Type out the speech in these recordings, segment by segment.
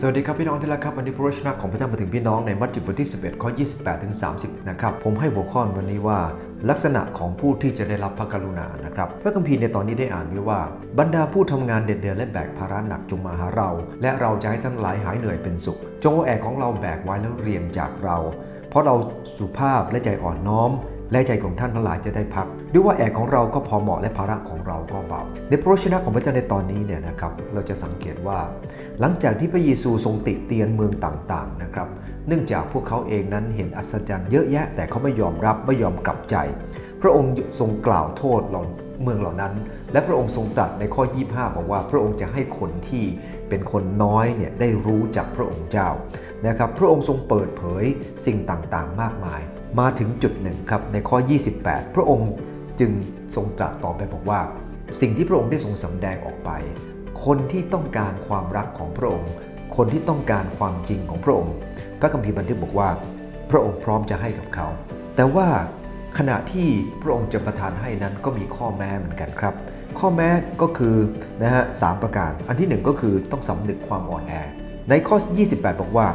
สวัสดีครับพี่น้องที่รักครับวันนี้พระวจนะของพระเจ้ามาถึงพี่น้องในมัทธิวบทที่ 11 ข้อ 28 ถึง 30 นะครับ ผมให้หัวข้อวันนี้ว่า ลักษณะของผู้ที่จะได้รับพระกรุณานะครับ พระคัมภีร์ในตอนนี้ได้อ่านไว้ว่า บรรดาผู้ทำงานเด็ดเดือนและแบกภาระหนักจงมาหาเรา และเราจะให้ทั้งหลายหายเหนื่อยเป็นสุข จงเอาแอกของเราแบกไว้แล้วเรียนจากเรา เพราะเราสุภาพและใจอ่อนน้อม และใจของท่านทั้งหลายจะได้พักด้วยว่าแอกของเราก็พอเหมาะและภาระของเราก็เบา ในพระวจนะของพระเจ้าในตอนนี้เนี่ยนะครับเราจะสังเกตว่า หลังจากที่พระเยซูทรงติเตียนเมืองต่างๆนะครับเนื่องจากพวกเขาเองนั้นเห็นอัศจรรย์เยอะแยะ แต่เขาไม่ยอมรับไม่ยอมกลับใจ พระองค์ทรงกล่าวโทษเหล่าเมืองเหล่านั้น และพระองค์ทรงตรัสในข้อ 25 บอกว่า พระองค์จะให้คนที่เป็นคนน้อยเนี่ยได้รู้จักพระองค์เจ้านะครับพระองค์ทรงเปิดเผยสิ่งต่างๆ มากมาย มาถึงจุดหนึ่งครับในข้อ 28 พระองค์จึงทรงตรัสต่อไปบอกว่า สิ่งที่พระองค์ได้ทรงสำแดงออกไป คนที่ต้องการความรักของพระองค์ คนที่ต้องการความจริงของพระองค์ พระคัมภีร์บันทึกบอกว่า พระองค์พร้อมจะให้กับเขา แต่ว่าขณะที่พระองค์จะประทานให้นั้นก็มีข้อแม้เหมือนกันครับ ข้อแม้ก็คือนะฮะสามประการ อันที่หนึ่งก็คือต้องสำนึกความอ่อนแอ ในข้อ 28 บอกว่า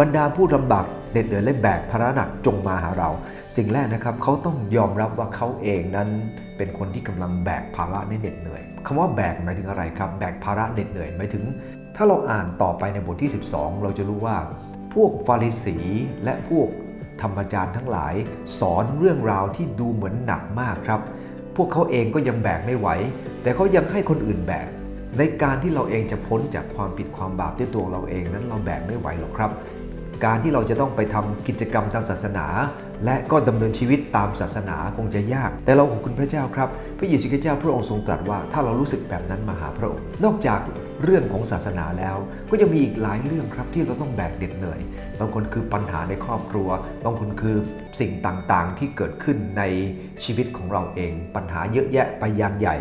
บรรดาผู้ลำบาก เด็ดเดือดและแบกภาระหนักจงมาหาเรา สิ่งแรกนะครับเขาต้องยอมรับว่าเขาเองนั้นเป็นคนที่กำลังแบกภาระในเหน็ดเหนื่อยคำว่าแบกหมายถึงอะไรครับ แบกภาระเหน็ดเหนื่อยหมายถึง ถ้าเราอ่านต่อไปในบทที่ 12 เราจะรู้ว่า พวกฟาริสีและพวกธรรมจารย์ทั้งหลาย สอนเรื่องราวที่ดูเหมือนหนักมากครับ พวกเขาเองก็ยังแบกไม่ไหว แต่เขายังให้คนอื่นแบกในการที่เราเองจะพ้นจากความผิดความบาปด้วยตัวเราเองนั้นเราแบกไม่ไหวหรอกครับ การที่เราจะต้องไปทำกิจกรรมทางศาสนา และก็ดำเนินชีวิตตามศาสนาคงจะยาก แต่เราขอบคุณพระเจ้าครับ พระเยซูคริสต์เจ้าพระองค์ทรงตรัสว่าถ้าเรารู้สึกแบบนั้นมาหาพระองค์ นอกจากเรื่องของศาสนาแล้ว ก็ยังมีอีกหลายเรื่องครับที่เราต้องแบกเด็ดเหนื่อย บางคนคือปัญหาในครอบครัว บางคนคือสิ่งต่างๆ ที่เกิดขึ้นในชีวิตของเราเอง ปัญหาเยอะแยะไปยันใหญ่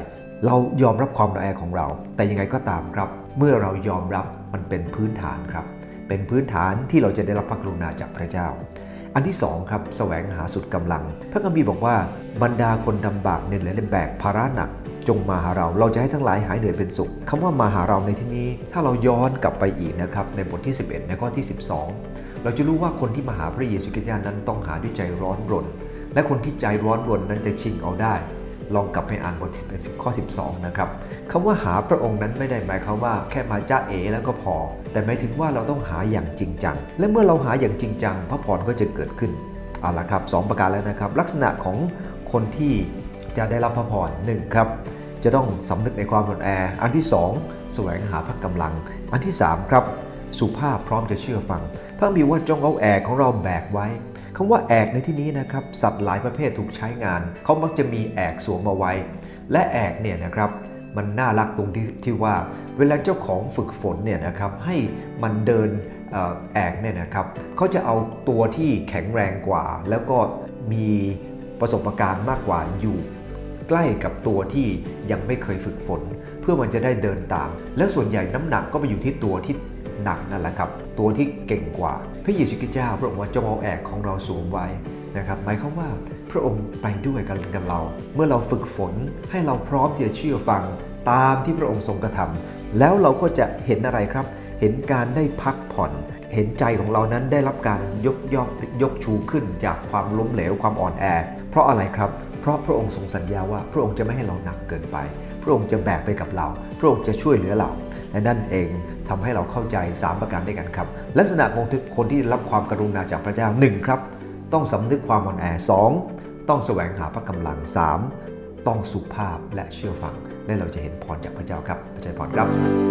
เรายอมรับความระแอของเรา แต่ยังไงก็ตามครับ เมื่อเรายอมรับมันเป็นพื้นฐานครับ เป็นพื้นฐานที่เราจะได้รับพระกรุณาจากพระเจ้า อันที่สองครับแสวงหาสุดกำลัง พระคัมภีร์บอกว่าบรรดาคนทำบาปเหน็ดเหนื่อยและแบกภาระหนักจงมาหาเรา เราจะให้ทั้งหลายหายเหนื่อยเป็นสุขคำว่ามาหาเราในที่นี้ ถ้าเราย้อนกลับไปอีกนะครับ ในบทที่ 11 ในข้อที่ 12 เราจะรู้ว่าคนที่มาหาพระเยซูคริสต์นั้นต้องหาด้วยใจร้อนรน และคนที่ใจร้อนรนนั้นจะชิงเอาได้ ลองกลับไปอ่านบท10ข้อ 12 นะครับคำว่าหาพระองค์นั้นไม่ได้หมายความว่าแค่มาจ้าเอแล้วก็พอ แต่หมายถึงว่าเราต้องหาอย่างจริงจัง และเมื่อเราหาอย่างจริงจัง พระพรก็จะเกิดขึ้นเอาละครับสองประการแล้วนะครับ ลักษณะของคนที่จะได้รับพระพรหนึ่งครับจะต้องสำนึกในความอ่อนแอ อันที่สองแสวงหาพระกำลัง อันที่สามครับ สุภาพพร้อมจะเชื่อฟังพระมีว่าจงเอาแอกของเราแบกไว้ คำว่าแอกในที่นี้นะครับสัตว์หลายประเภทถูกใช้งาน เขามักจะมีแอกสวมมาไว้ และแอกเนี่ยนะครับมันน่ารักตรงที่ที่ว่า เวลาเจ้าของฝึกฝนเนี่ยนะครับให้มันเดินอแอกเนี่ยนะครับเขาจะเอาตัวที่แข็งแรงกว่า แล้วก็มีประสบการณ์มากกว่าอยู่ ใกล้กับตัวที่ยังไม่เคยฝึกฝน เพื่อมันจะได้เดินตาม แล้วส่วนใหญ่น้ำหนักก็ไปอยู่ที่ตัวที่ หนักนั่นแหละครับ ตัวที่เก่งกว่า พระเยซูคริสต์เจ้า พระองค์ว่าจงเอาแอกของเราสวมไว้นะครับหมายความว่าพระองค์ไปด้วยกันกับเรา เมื่อเราฝึกฝนให้เราพร้อมที่จะเชื่อฟังตามที่พระองค์ทรงกระทำแล้วเราก็จะเห็นอะไรครับ เห็นการได้พักผ่อน เห็นใจของเรานั้นได้รับการยกย่องยกชูขึ้นจากความล้มเหลวความอ่อนแอ เพราะอะไรครับ เพราะพระองค์ทรงสัญญาว่า พระองค์จะไม่ให้เราหนักเกินไป พระองค์จะแบกไปกับเรา พระองค์จะช่วยเหลือเรา และนั่นเองทำให้เราเข้าใจ 3 ประการด้วยกันครับ ลักษณะของคนที่รับความกรุณาจากพระเจ้า 1 ครับ ต้องสำนึกความอ่อนแอ 2 ต้องแสวงหาพระกำลัง 3 ต้องสุภาพและเชื่อฟังและเราจะเห็นพรจากพระเจ้าครับพระเจ้าพรครับ